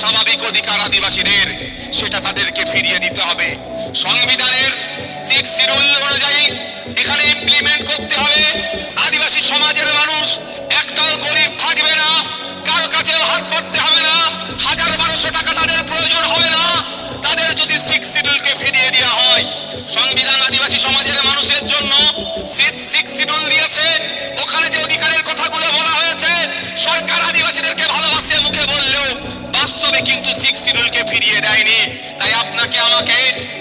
স্বাভাবিক অধিকার আদিবাসীদের সেটা তাদেরকে ফিরিয়ে দিতে হবে। সংবিধানের blockade